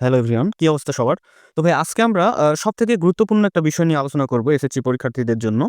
Hello everyone কি অবস্থা সবার? তো ভাই, আজকে আমরা সব থেকে গুরুত্বপূর্ণ একটা বিষয় নিয়ে আলোচনা করব এসএসসি পরীক্ষার্থীদের জন্য।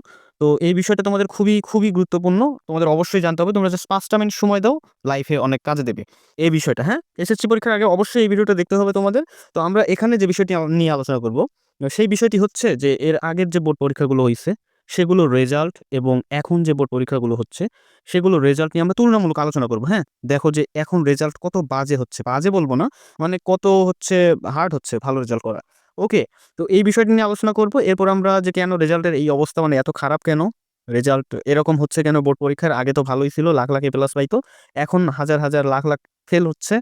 তো এই বিষয়টা তোমাদের খুবই খুবই গুরুত্বপূর্ণ। তোমাদের অবশ্যই জানতে হবে, তোমরা জাস্ট পাঁচটা মিনিট সময় দাও লাইফে অনেক কাজে দেবে। এই বিষয়টা হ্যাঁ? এসএসসি পরীক্ষার আগে অবশ্যই এই ভিডিওটা দেখতে হবে তোমাদের। তো আমরা এখানে যে বিষয়টি নিয়ে আলোচনা করব, সেই বিষয়টি হচ্ছে যে, এর আগের যে বোর্ড পরীক্ষাগুলো হয়েছে সেগুলোর রেজাল্ট এবং এখন যে বোর্ড পরীক্ষাগুলো হচ্ছে সেগুলোর রেজাল্ট নিয়ে আমরা তুলনামূলক আলোচনা করব। হ্যাঁ দেখো যে এখন রেজাল্ট কত বাজে হচ্ছে, বাজে বলব না মানে কত হচ্ছে হার্ড হচ্ছে, ভালো রেজাল্ট করা। ওকে তো এই বিষয়টি নিয়ে আলোচনা করব। এরপর আমরা যে কেন রেজাল্টের এই অবস্থা মানে এত খারাপ কেন? রেজাল্ট এরকম হচ্ছে কেন বোর্ড পরীক্ষার? আগে তো ভালোই ছিল, লাখ লাখ এ প্লাস পাইতো। এখন হাজার হাজার লাখ লাখ ফেল হচ্ছে।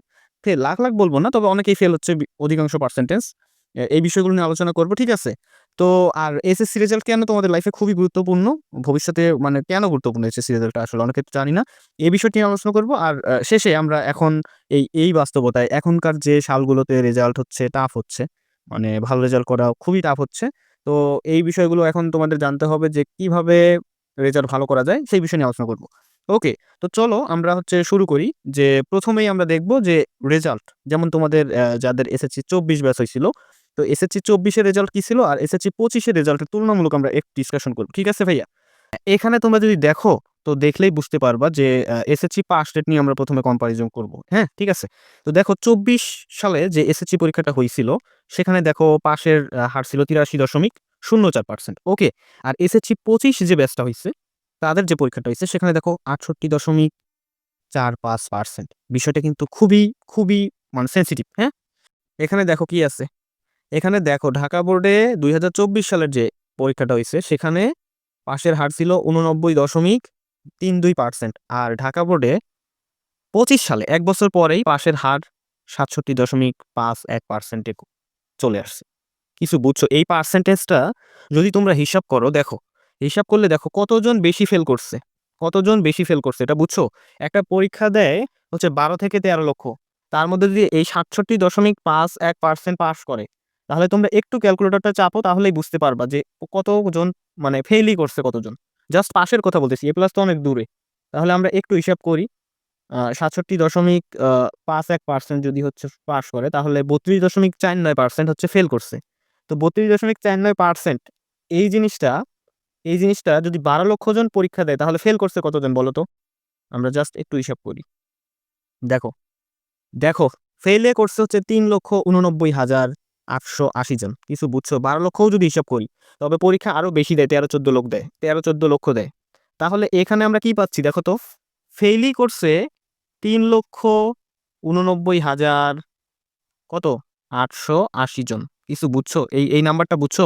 ফেল লাখ লাখ বলব না, তবে অনেকেই ফেল হচ্ছে অধিকাংশ পার্সেন্টেজ এই বিষয়গুলো নিয়ে আলোচনা করব, ঠিক আছে? তো আর এসএসসি রেজাল্ট কেন তোমাদের লাইফে খুবই গুরুত্বপূর্ণ? ভবিষ্যতে মানে কেন গুরুত্বপূর্ণ এসএসসি রেজাল্টটা আসলে অনেকে জানি না। এই বিষয়টি নিয়ে আলোচনা করব। আর শেষে আমরা এখন এই এই বাস্তবতায় এখনকার যে সালগুলোতে রেজাল্ট হচ্ছে টাফ হচ্ছে মানে ভালো রেজাল্ট করা খুবই টাফ হচ্ছে। তো এই বিষয়গুলো এখন তোমাদের জানতে হবে যে কীভাবে রেজাল্ট ভালো করা যায়, সেই বিষয় নিয়ে আলোচনা করব। ওকে তো চলো আমরা হচ্ছে শুরু করি যে প্রথমেই আমরা দেখব যে রেজাল্ট যেমন তোমাদের যাদের এসএসসি চব্বিশ ব্যাচ হয়েছিল তো এসএসসি চব্বিশের রেজাল্ট কি ছিল? আর এসএসসি পঁচিশের রেজাল্টের তুলনামূলক আমরা একটু ডিসকাশন করব। ঠিক আছে ভাইয়া? এখানে তোমরা যদি দেখো, তো দেখলেই বুঝতে পারবা যে এসএসসি পাস রেট নিয়ে আমরা প্রথমে কম্পারিজন করব। হ্যাঁ ঠিক আছে? তো দেখো, চব্বিশ সালে যে এসএসসি পরীক্ষাটা হয়েছিল, সেখানে দেখো পাশের হার ছিল তিরাশি দশমিক শূন্য চার পার্সেন্ট ওকে আর এসএসসি পঁচিশ যে ব্যাচটা হয়েছে, তাদের যে পরীক্ষাটা হয়েছে, সেখানে দেখো আটষট্টি দশমিক চার পাঁচ পার্সেন্ট বিষয়টা কিন্তু খুবই খুবই মানে সেন্সিটিভ হ্যাঁ? এখানে দেখো কি আছে? এখানে দেখো ঢাকা বোর্ডে দুই হাজার চব্বিশ সালের যে পরীক্ষাটা হয়েছে, সেখানে পাশের হার ছিল উননব্বই দশমিক তিন দুই পার্সেন্ট আর ঢাকা বোর্ডে পঁচিশ সালে, এক বছর পরেই পাশের হার সাতষট্টি দশমিক পাঁচ এক পার্সেন্টে চলে আসছে। কিছু বুঝছ? এই পার্সেন্টেজটা যদি তোমরা হিসাব করো, দেখো, হিসাব করলে দেখো কতজন বেশি ফেল করছে, কতজন বেশি ফেল করছে, এটা বুঝছ? একটা পরীক্ষা দেয় হচ্ছে বারো থেকে তেরো লক্ষ, তার মধ্যে যদি এই সাতষট্টি দশমিক পাঁচ এক পার্সেন্ট পাস করে তাহলে তোমরা একটু ক্যালকুলেটরটা চাপো, তাহলেই বুঝতে পারবা যে কতজন মানে ফেলই করছে কতজন। জাস্ট পাশের কথা বলতেছি এ প্লাস তো অনেক দূরে। তাহলে আমরা একটু হিসাব করি। সাতষট্টি দশমিক পাঁচ এক পার্সেন্ট যদি হচ্ছে পাস করে, তাহলে বত্রিশ দশমিক চার নয় পার্সেন্ট হচ্ছে ফেল করছে। তো বত্রিশ দশমিক চার নয় পার্সেন্ট এই জিনিসটা এই জিনিসটা যদি বারো লক্ষ জন পরীক্ষা দেয়, তাহলে ফেল করছে কতজন বলো তো? আমরা জাস্ট একটু হিসাব করি। দেখো দেখো ফেলে করছে হচ্ছে তিন লক্ষ উননব্বই হাজার আটশো আশি জন। কিছু বুঝছ? বারো লক্ষও যদি হিসাব করি, তবে পরীক্ষা আরও বেশি দেয়, তেরো চোদ্দ লোক দেয়, তেরো চোদ্দ লক্ষ দেয়। তাহলে এখানে আমরা কি পাচ্ছি দেখো তো? ফেইলই করছে তিন লক্ষ উননব্বই হাজার কত? আটশো আশি জন। কিছু বুঝছ? এই এই নাম্বারটা বুঝছ?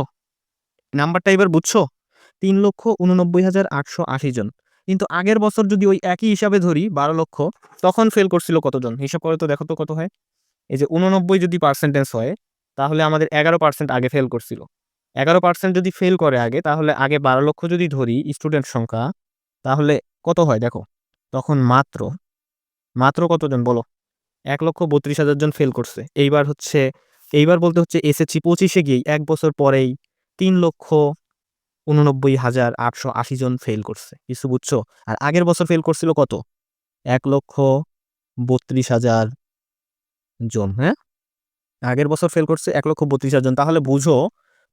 নাম্বারটা এবার বুঝছ? তিন লক্ষ উননব্বই হাজার আটশো আশি জন। কিন্তু আগের বছর যদি ওই একই হিসাবে ধরি বারো লক্ষ, তখন ফেল করছিল কতজন? হিসাব করে তো দেখো তো কত হয়। এই যে উননব্বই যদি পার্সেন্টেজ হয় তাহলে আমাদের এগারো পার্সেন্ট আগে ফেল করছিল। এগারো পার্সেন্ট যদি ফেল করে আগে, তাহলে আগে বারো লক্ষ যদি ধরি স্টুডেন্ট সংখ্যা, তাহলে কত হয় দেখো? তখন মাত্র মাত্র কতজন বলো? এক লক্ষ বত্রিশ হাজার জন ফেল করছে। এইবার হচ্ছে, এইবার বলতে হচ্ছে এসএসসি পঁচিশে গিয়েই এক বছর পরেই তিন লক্ষ উননব্বই হাজার আটশো আশি জন ফেল করছে। কিছু বুঝছ? আর আগের বছর ফেল করছিল কত? এক লক্ষ বত্রিশ হাজার জন হ্যাঁ? আগের বছর ফেল করছে এক লক্ষ বত্রিশ হাজার জন। তাহলে বুঝো,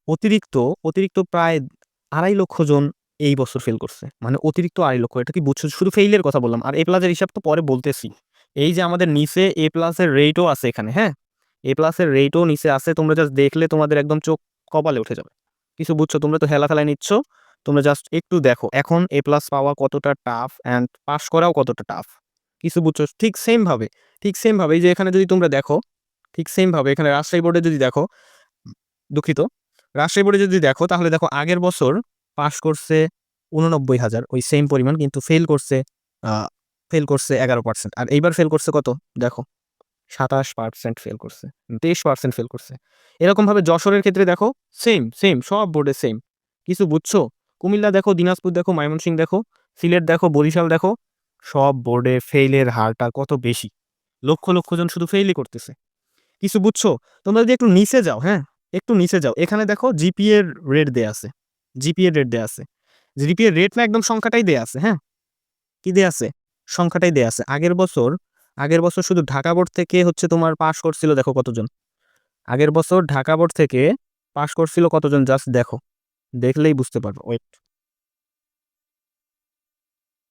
অতিরিক্ত অতিরিক্ত প্রায় আড়াই লক্ষ জন এই বছর ফেল করছে। মানে অতিরিক্ত আড়াই লক্ষ, এটা কি বুঝছ? শুধু ফেইলের কথা বললাম। আর এ প্লাসের হিসাব তো পরে বলতেছি। এই যে আমাদের নিচে এ প্লাসের রেটও আছে এখানে হ্যাঁ? এ প্লাসের রেটও নিচে আছে, তোমরা জাস্ট দেখলে তোমাদের একদম চোখ কপালে উঠে যাবে। কিছু বুঝছ? তোমরা তো হেলা ফেলায় নিচ্ছ, তোমরা জাস্ট একটু দেখো। এখন এ প্লাস পাওয়া কতটা টাফ অ্যান্ড পাস করাও কতটা টাফ কিছু বুঝছ? ঠিক সেমভাবে ঠিক সেমভাবে এই যে এখানে যদি তোমরা দেখো ঠিক সেম ভাবে। এখানে রাজশাহী বোর্ডে যদি দেখো, দুঃখিত, রাজশাহী বোর্ডে যদি দেখো, তাহলে দেখো আগের বছর পাশ করছে উননব্বই হাজার, ওই সেম পরিমাণ, কিন্তু ফেল করছে ফেল করছে এগারো পার্সেন্ট আর এইবার ফেল করছে কত? দেখো, সাতাশ পার্সেন্ট ফেল করছে, তেইশ পার্সেন্ট ফেল করছে। এরকমভাবে যশোরের ক্ষেত্রে দেখো সেম সেম সব বোর্ডে সেম কিছু বুঝছ? কুমিল্লা দেখো, দিনাজপুর দেখো, ময়মনসিংহ দেখো, সিলেট দেখো, বরিশাল দেখো, সব বোর্ডে ফেইলের হারটা কত বেশি? লক্ষ লক্ষ জন শুধু ফেইলই করতেছে। কিছু বুঝছ? তোমরা যদি একটু নিচে যাও হ্যাঁ? একটু নিচে যাও। এখানে দেখো জিপিএ এর রেট দেয়া আছে। জিপিএ রেট দেয়া আছে। জিপিএ রেট না একদম সংখ্যাটাই দেয়া আছে হ্যাঁ? কি দেয়া আছে? সংখ্যাটাই দেয়া আছে। আগের বছর আগের বছর শুধু ঢাকা বোর্ড থেকে হচ্ছে তোমার পাস করছিল, দেখো কতজন? আগের বছর ঢাকা বোর্ড থেকে পাশ করছিল কতজন? জাস্ট দেখো। দেখলেই বুঝতে পারব। ওয়েট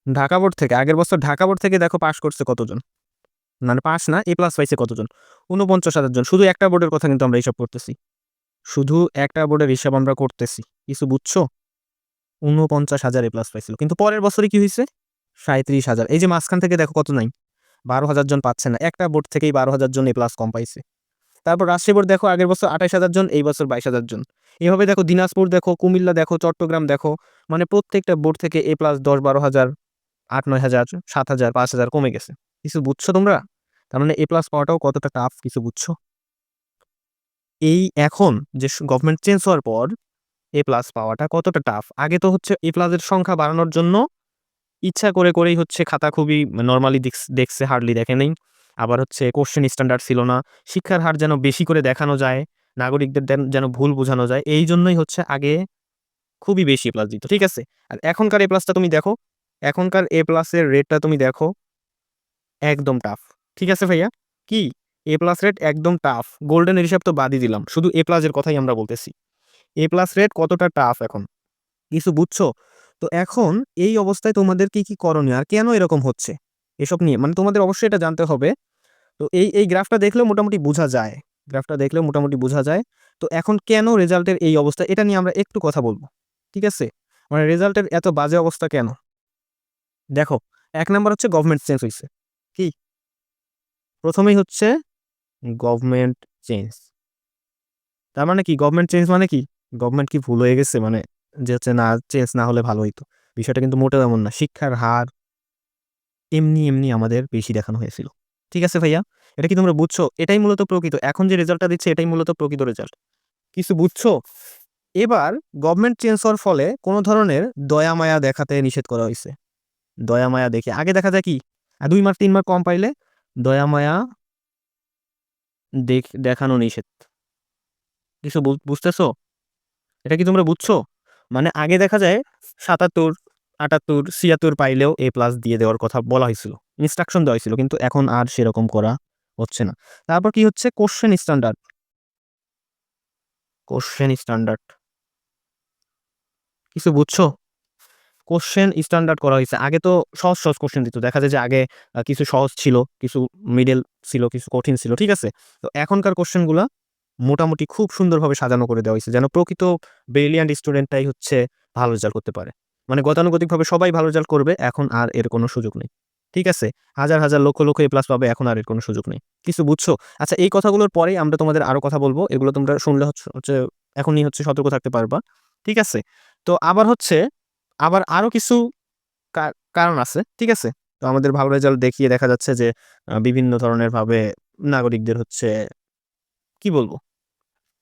ঢাকা বোর্ড থেকে, আগের বছর ঢাকা বোর্ড থেকে দেখো পাশ করছে কতজন? মানে পাস না, এ প্লাস পাইছে কতজন? উনপঞ্চাশ হাজার জন। শুধু একটা বোর্ডের কথা কিন্তু আমরা হিসাব করতেছি। শুধু একটা বোর্ডের হিসাব আমরা করতেছি। কিছু বুঝছ? উনপঞ্চাশ হাজার এ প্লাস পাইছিল। কিন্তু পরের বছরে কি হয়েছে সাঁত্রিশ হাজার। এই যে মাঝখান থেকে দেখো কত নাই? বারো হাজার জন পাচ্ছে না। একটা বোর্ড থেকেই বারো হাজার জন এ প্লাস কম পাইছে। তারপর রাজশাহী বোর্ড দেখো, আগের বছর আঠাশ হাজার জন, এই বছর বাইশ হাজার জন। এভাবে দেখো দিনাজপুর দেখো, কুমিল্লা দেখো, চট্টগ্রাম দেখো মানে প্রত্যেকটা বোর্ড থেকে এ প্লাস দশ, বারো হাজার, আট, নয় হাজার, সাত হাজার, পাঁচ হাজার কমে গেছে। কিছু বুঝছ তোমরা? তার মানে এ প্লাস পাওয়াটাও কতটা টাফ কিছু বুঝছ? এই এখন যে গভর্নমেন্ট চেঞ্জ হওয়ার পর এ প্লাস পাওয়াটা কতটা টাফ আগে তো হচ্ছে এ প্লাসের সংখ্যা বাড়ানোর জন্য ইচ্ছা করে করেই হচ্ছে খাতা খুবই নর্মালি দেখছে হার্ডলি দেখে নেই। আবার হচ্ছে কোশ্চেন স্ট্যান্ডার্ড ছিল না। শিক্ষার হার যেন বেশি করে দেখানো যায়, নাগরিকদের যেন- ভুল বোঝানো যায়, এই জন্যই হচ্ছে আগে খুবই বেশি এ প্লাস দিত, ঠিক আছে? আর এখনকার এ প্লাসটা তুমি দেখো, এখনকার এ প্লাসের রেটটা তুমি দেখো, একদম টাফ ঠিক আছে ভাইয়া? কি? এ প্লাস রেট একদম টাফ গোল্ডেন হিসাব তো বাদই দিলাম। শুধু এ প্লাসের কথাই আমরা বলতেছি। এ প্লাস রেট কতটা টাফ এখন? কিছু বুঝছ? তো এখন এই অবস্থায় তোমাদের কি কি করণীয়? আর কেন এরকম হচ্ছে? এসব নিয়ে। মানে তোমাদের অবশ্যই এটা জানতে হবে। তো এই এই গ্রাফটা দেখলেও মোটামুটি বোঝা যায়। গ্রাফটা দেখলেও মোটামুটি বোঝা যায়। তো এখন কেন রেজাল্টের এই অবস্থা? এটা নিয়ে আমরা একটু কথা বলব। ঠিক আছে? মানে রেজাল্টের এত বাজে অবস্থা কেন? দেখো, এক নাম্বার হচ্ছে গভর্নমেন্ট চেঞ্জ হয়েছে কি? প্রথমেই হচ্ছে গভর্নমেন্ট চেঞ্জ তার মানে কি? গভর্নমেন্ট চেঞ্জ মানে কি? গভর্নমেন্ট কি ভুল হয়ে গেছে? মানে যে হচ্ছে না চেঞ্জ না হলে ভালো হইতো। বিষয়টা কিন্তু মোটেও এমন না। শিক্ষার হার এমনি এমনি আমাদের বেশি দেখানো হয়েছিল। ঠিক আছে ভাইয়া? এটা কি তোমরা বুঝছ? এটাই মূলত প্রকৃত। এখন যে রেজাল্টটা দিচ্ছে, এটাই মূলত প্রকৃত রেজাল্ট কিছু বুঝছ? এবার গভর্নমেন্ট চেঞ্জ হওয়ার ফলে কোনো ধরনের দয়া মায়া দেখাতে নিষেধ করা হয়েছে। দয়া মায়া দেখে। আগে দেখা যায় কি? দুই মার্ক তিন মার্ক কম পাইলে দয়া মায়া দেখ, দেখানো নিষেধ। কিছু বুঝতেছো? এটা কি তোমরা বুঝছ? মানে আগে দেখা যায় সাতাত্তর, আটাত্তর, ছিয়াত্তর পাইলেও এ প্লাস দিয়ে দেওয়ার কথা বলা হয়েছিল। ইনস্ট্রাকশন দেওয়া হয়েছিল, কিন্তু এখন আর সেরকম করা হচ্ছে না। তারপর কি হচ্ছে? কোশ্চেন স্ট্যান্ডার্ড কোশ্চেন স্ট্যান্ডার্ড কিছু বুঝছ? কোশ্চেন স্ট্যান্ডার্ড করা হয়েছে। আগে তো সহজ সহজ কোশ্চেন দিত। দেখা যায় যে আগে কিছু সহজ ছিল, কিছু মিডল ছিল, কিছু কঠিন ছিল, ঠিক আছে? তো এখনকার কোশ্চেনগুলো মোটামুটি খুব সুন্দরভাবে সাজানো করে দেওয়া হয়েছে, যেন প্রকৃত ব্রিলিয়ান্ট স্টুডেন্টটাই হচ্ছে ভালো রেজাল্ট করতে পারে। মানে গতানুগতিকভাবে সবাই ভালো রেজাল্ট করবে, এখন আর এর কোনো সুযোগ নেই। ঠিক আছে? হাজার হাজার, লক্ষ লক্ষ এ প্লাস পাবে, এখন আর এর কোনো সুযোগ নেই। কিছু বুঝছ? আচ্ছা এই কথাগুলোর পরেই আমরা তোমাদের আরও কথা বলব। এগুলো তোমরা শুনলে হচ্ছে হচ্ছে এখনই হচ্ছে সতর্ক থাকতে পারবা। ঠিক আছে? তো আবার হচ্ছে আবার আরও কিছু কারণ আছে, ঠিক আছে? তো আমাদের ভালো রেজাল্ট দেখিয়ে দেখা যাচ্ছে যে বিভিন্ন ধরনের ভাবে নাগরিকদের হচ্ছে, কি বলব?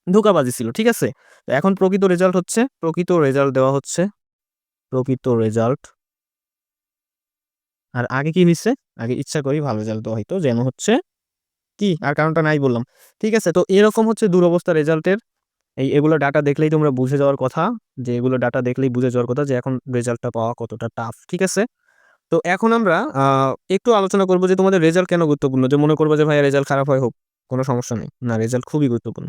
ধোকাবাজি ছিল, ঠিক আছে? এখন প্রকৃত রেজাল্ট হচ্ছে, প্রকৃত রেজাল্ট দেওয়া হচ্ছে, প্রকৃত রেজাল্ট আর আগে কি হয়েছে আগে ইচ্ছা করি ভালো রেজাল্ট দেওয়া হইতো, যেন হচ্ছে, কি? আর কারণটা নাই বললাম। ঠিক আছে? তো এরকম হচ্ছে দুরবস্থা রেজাল্টের এই এগুলো ডাটা দেখলেই তোমরা বুঝে যাওয়ার কথা, যে এগুলো ডাটা দেখলেই বুঝে যাওয়ার কথা যে এখন রেজাল্টটা পাওয়া কতটা টাফ ঠিক আছে? তো এখন আমরা একটু আলোচনা করব যে তোমাদের রেজাল্ট কেন গুরুত্বপূর্ণ, যে মনে করব যে ভাই রেজাল্ট খারাপ হয়, হোক, কোনো সমস্যা নেই। না রেজাল্ট খুবই গুরুত্বপূর্ণ।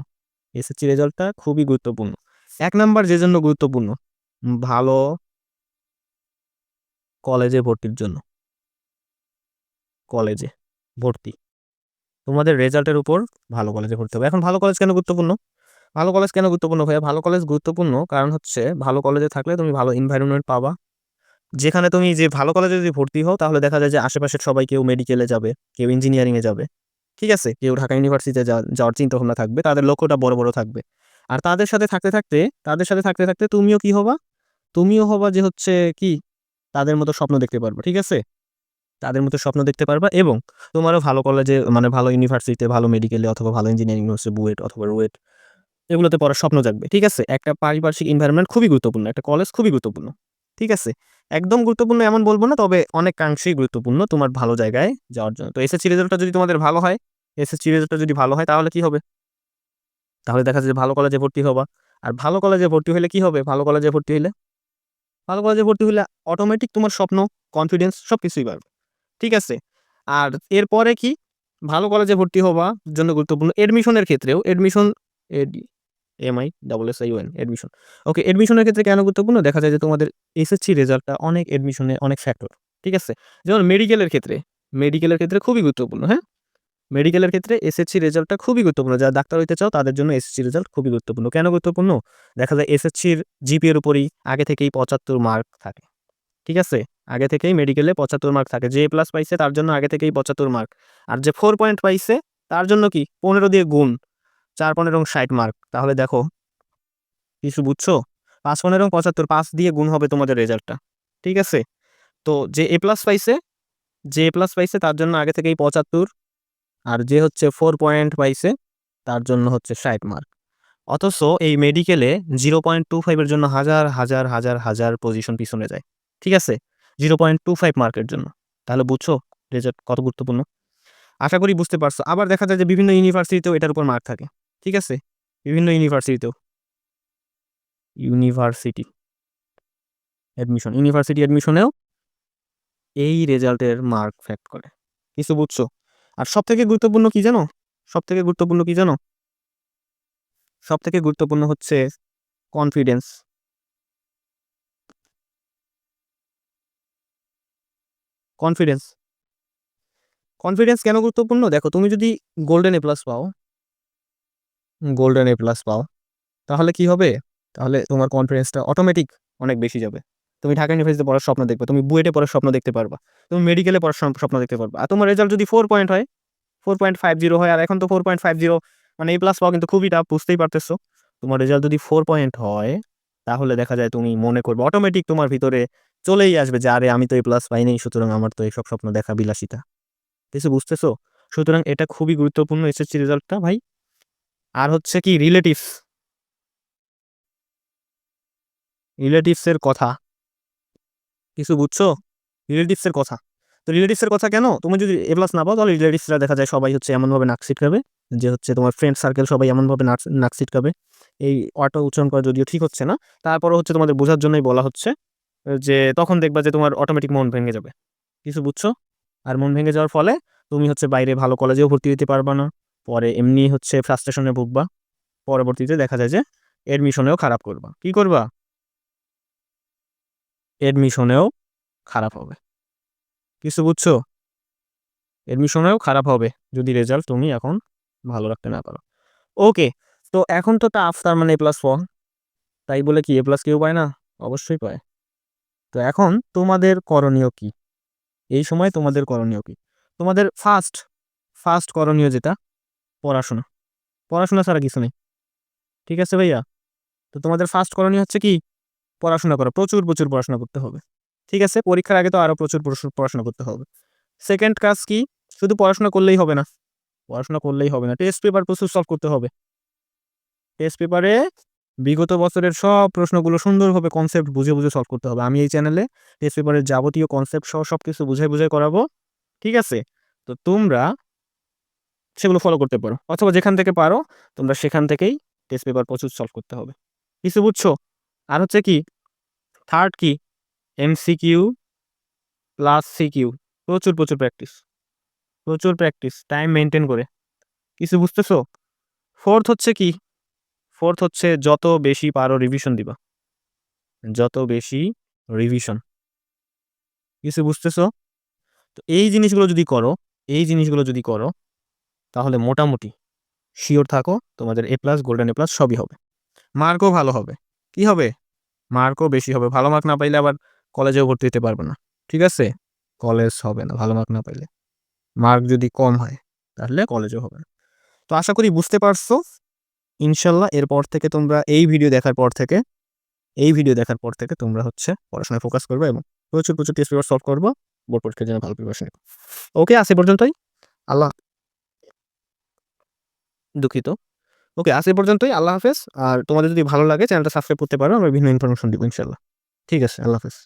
এসএসসি রেজাল্টটা খুবই গুরুত্বপূর্ণ। এক নাম্বার যে জন্য গুরুত্বপূর্ণ, ভালো কলেজে ভর্তির জন্য। কলেজে ভর্তি। তোমাদের রেজাল্টের উপর ভালো কলেজে ভর্তি হবে। এখন ভালো কলেজ কেন গুরুত্বপূর্ণ? ভালো কলেজ কেন গুরুত্বপূর্ণ ভাইয়া? ভালো কলেজ গুরুত্বপূর্ণ কারণ হচ্ছে ভালো কলেজে থাকলে তুমি ভালো এনভায়রনমেন্ট পাবা। যেখানে তুমি যে ভালো কলেজে যদি ভর্তি হও, তাহলে দেখা যায় যে আশেপাশের সবাই কেউ মেডিকেলে যাবে, কেউ ইঞ্জিনিয়ারিংয়ে যাবে, ঠিক আছে? কেউ ঢাকা ইউনিভার্সিটিতে যাওয়ার চিন্তা ভাবনা থাকবে, তাদের লক্ষ্যটা বড় বড় থাকবে। আর তাদের সাথে থাকতে থাকতে, তাদের সাথে থাকতে থাকতে তুমিও কি হবা? তুমিও হবা যে হচ্ছে কি? তাদের মতো স্বপ্ন দেখতে পারবে, ঠিক আছে? তাদের মতো স্বপ্ন দেখতে পারবা এবং তোমারও ভালো কলেজে মানে ভালো ইউনিভার্সিটিতে ভালো মেডিকেলে অথবা ভালো ইঞ্জিনিয়ারিং হচ্ছে বুয়েট অথবা রুয়েট এগুলোতে পড়ার স্বপ্ন জাগবে, ঠিক আছে? একটা পারিপার্শ্বিক এনভায়রনমেন্ট খুবই গুরুত্বপূর্ণ, একটা কলেজ খুবই গুরুত্বপূর্ণ, ঠিক আছে? একদম গুরুত্বপূর্ণ এমন বলব না, তবে অনেকাংশেই গুরুত্বপূর্ণ তোমার ভালো জায়গায় যাওয়ার জন্য। তো এসএসসি রেজাল্টটা যদি তোমাদের ভালো হয় এসএসসি রেজাল্টটা যদি ভালো হয়, তাহলে কি হবে? তাহলে দেখা যাচ্ছে ভালো কলেজে ভর্তি হবা। আর ভালো কলেজে ভর্তি হলে কি হবে? ভালো কলেজে ভর্তি হলে, ভালো কলেজে ভর্তি হলে অটোমেটিক তোমার স্বপ্ন কনফিডেন্স সব কিছুই বাড়বে, ঠিক আছে? আর এরপরে কি? ভালো কলেজে ভর্তি হওয়া জন্য গুরুত্বপূর্ণ এডমিশনের ক্ষেত্রেও admission ad M I double S I when admission okay এডমিশনের ক্ষেত্রে কেন গুরুত্বপূর্ণ? দেখা যায় যে তোমাদের এসএসসি রেজাল্টটা অনেক এডমিশনে অনেক ফ্যাক্টর ঠিক আছে? যেমন মেডিকেলের ক্ষেত্রে মেডিকেলের ক্ষেত্রে খুবই গুরুত্বপূর্ণ হ্যাঁ? মেডিকেলের ক্ষেত্রে এসএসসি রেজাল্টটা খুবই গুরুত্বপূর্ণ। যারা ডাক্তার হইতে চাও, তাদের জন্য এসএসসি রেজাল্ট খুবই গুরুত্বপূর্ণ। কেন গুরুত্বপূর্ণ? দেখা যায় এসএসসির জিপিএর উপরই আগে থেকেই পঁচাত্তর মার্ক থাকে, ঠিক আছে? আগে থেকেই মেডিকেলে পঁচাত্তর মার্ক থাকে। যে প্লাস পাইছে, তার জন্য আগে থেকেই পঁচাত্তর মার্ক আর যে ফোর পয়েন্ট পাইছে, তার জন্য কি? পনেরো দিয়ে গুণ। চার পনেরো ষাট মার্ক তাহলে দেখো, কিছু বুঝছ? পাঁচ পনেরো পঁচাত্তর, পাঁচ দিয়ে গুণ হবে তোমাদের রেজাল্টটা ঠিক আছে? তো যে এ প্লাস পাইছে, যে এ প্লাস পাইছে, তার জন্য আগে থেকেই পঁচাত্তর, আর যে হচ্ছে ফোর পয়েন্ট পাইছে, তার জন্য হচ্ছে ষাট মার্ক অথচ এই মেডিকেলে জিরো পয়েন্ট টু ফাইভের জন্য হাজার হাজার হাজার হাজার পজিশন পিছনে যায়। ঠিক আছে? জিরো পয়েন্ট টু ফাইভ মার্কের জন্য। তাহলে বুঝছ রেজাল্ট কত গুরুত্বপূর্ণ? আশা করি বুঝতে পারছ। আবার দেখা যায় যে বিভিন্ন ইউনিভার্সিটিতেও এটার উপর মার্ক থাকে। ঠিক আছে? বিভিন্ন ইউনিভার্সিটিতেও ইউনিভার্সিটি অ্যাডমিশন ইউনিভার্সিটি অ্যাডমিশনেও এই রেজাল্টের মার্ক ফ্যাক্ট করে। কিছু বুঝছ? আর সব থেকে গুরুত্বপূর্ণ কি জানো? সব থেকে গুরুত্বপূর্ণ কি জানো? সব থেকে গুরুত্বপূর্ণ হচ্ছে কনফিডেন্স কনফিডেন্স কনফিডেন্স কেন গুরুত্বপূর্ণ? দেখো, তুমি যদি গোল্ডেন এ প্লাস পাও গোল্ডেন এ প্লাস পাও। তাহলে কি হবে? তাহলে তোমার কনফিডেন্সটা অটোমেটিক অনেক বেশি যাবে। তুমি ঢাকা ইউনিভার্সিটিতে পড়ার স্বপ্ন দেখবে, তুমি বুয়েটে পড়ার স্বপ্ন দেখতে পারবা। তুমি মেডিকেলে পড়ার স্বপ্ন- দেখতে পারবা। আর তোমার রেজাল্ট যদি ফোর পয়েন্ট হয় ফোর পয়েন্ট ফাইভ জিরো হয়, আর এখন তো ফোর পয়েন্ট ফাইভ জিরো মানে এই প্লাস পাওয়া কিন্তু খুবই টাফ বুঝতেই পারতেছো। তোমার রেজাল্ট যদি ফোর পয়েন্ট হয়, তাহলে দেখা যায় তুমি মনে করবে অটোমেটিক তোমার ভিতরে চলেই আসবে যে, আরে আমি তো এই প্লাস পাইনি সুতরাং আমার তো এইসব স্বপ্ন দেখা বিলাসিতা। কিছু বুঝতেছো? সুতরাং এটা খুবই গুরুত্বপূর্ণ এসএসসি রেজাল্টটা ভাই। আর হচ্ছে কি রিলেটিভস রিলেটিভসের কথা। কিছু বুঝছ? রিলেটিভসের কথা। তো রিলেটিভসের কথা কেন? তুমি যদি এ প্লাস না পাও, তাহলে রিলেটিভসরা দেখা যায় সবাই হচ্ছে এমনভাবে নাক ছিটকাবে, যে হচ্ছে তোমার ফ্রেন্ড সার্কেল সবাই এমনভাবে নাক নাক ছিটকাবে। এই অটো উচ্চারণ করা যদিও ঠিক হচ্ছে না তারপরে হচ্ছে তোমাদের বোঝার জন্যই বলা হচ্ছে, যে তখন দেখবা যে তোমার অটোমেটিক মন ভেঙে যাবে। কিছু বুঝছ? আর মন ভেঙে যাওয়ার ফলে তুমি হচ্ছে বাইরে ভালো কলেজেও ভর্তি হতে পারবা না। পরে এমনি হচ্ছে ফ্রাস্ট্রেশনে ভুগবা, পরবর্তীতে দেখা যায় যে এডমিশনেও খারাপ করবা। কি করবা? এডমিশনেও খারাপ হবে। কিছু বুঝছ? এডমিশনেও খারাপ হবে যদি রেজাল্ট তুমি এখন ভালো রাখতে না পারো। ওকে তো এখন তো টাফ তার মানে এ প্লাস ফোর তাই বলে কি এ প্লাস কেউ পায় না? অবশ্যই পায়। তো এখন তোমাদের করণীয় কি? এই সময় তোমাদের করণীয় কি? তোমাদের ফার্স্ট ফার্স্ট করণীয় যেটা পড়াশোনা। পড়াশোনা ছাড়া কিছু নেই। ঠিক আছে ভাইয়া? তো তোমাদের ফার্স্ট করণীয় হচ্ছে কি? পড়াশোনা করো। প্রচুর প্রচুর পড়াশোনা করতে হবে। ঠিক আছে? পরীক্ষার আগে তো আরও প্রচুর পড়াশো- পড়াশোনা করতে হবে। সেকেন্ড কাজ কি? শুধু পড়াশোনা করলেই হবে না। পড়াশোনা করলেই হবে না। টেস্ট পেপার প্রচুর সলভ করতে হবে। টেস্ট পেপারে বিগত বছরের সব প্রশ্নগুলো সুন্দরভাবে কনসেপ্ট বুঝে বুঝে সলভ করতে হবে। আমি এই চ্যানেলে টেস্ট পেপারের যাবতীয় কনসেপ্ট সহ সব কিছু বুঝে বুঝে করাবো। ঠিক আছে? তো তোমরা সেগুলো ফলো করতে পারো। অথবা যেখান থেকে পারো, তোমরা সেখান থেকেই টেস্ট পেপার প্রচুর সলভ করতে হবে। কিছু বুঝছ? আর হচ্ছে কি থার্ড কি? এমসিকিউ প্লাস সিকিউ প্রচুর প্রচুর প্র্যাকটিস প্রচুর প্র্যাকটিস টাইম মেনটেন করে। কিছু বুঝতেছো? ফোর্থ হচ্ছে কি? ফোর্থ হচ্ছে যত বেশি পারো রিভিশন দিবা। যত বেশি রিভিশন কিছু বুঝতেছো? তো এই জিনিসগুলো যদি করো, এই জিনিসগুলো যদি করো তাহলে মোটামুটি শিওর থাকো তোমাদের A plus golden A plus সবই হবে। মার্কও ভালো হবে। কি হবে? মার্কও বেশি হবে। ভালো মার্ক না পাইলে আবার কলেজেও ভর্তি হতে পারবে না। ঠিক আছে? কলেজ হবে না। ভালো মার্ক না পাইলে। মার্ক যদি কম হয়, তাহলে কলেজও হবে না। তো আশা করি বুঝতে পারছ। ইনশাল্লাহ এরপর থেকে তোমরা এই ভিডিও দেখার পর থেকে, এই ভিডিও দেখার পর থেকে তোমরা হচ্ছে পড়াশোনায় ফোকাস করবে এবং প্রচুর প্রচুর টেস্ট পেপার সলভ করব। বোর্ড পরীক্ষার জন্য ভালো প্রিপারেশন ওকে এ পর্যন্তই। আল্লাহ দুঃখিত। ওকে, আজ এ পর্যন্তই। আল্লাহ হাফেজ। আর তোমাদের যদি ভালো লাগে, চ্যানেলটা সাবস্ক্রাইব করতে পারো। আমরা বিভিন্ন ইনফরমেশন দিব ইনশাল্লাহ ঠিক আছে, আল্লাহ হাফেজ।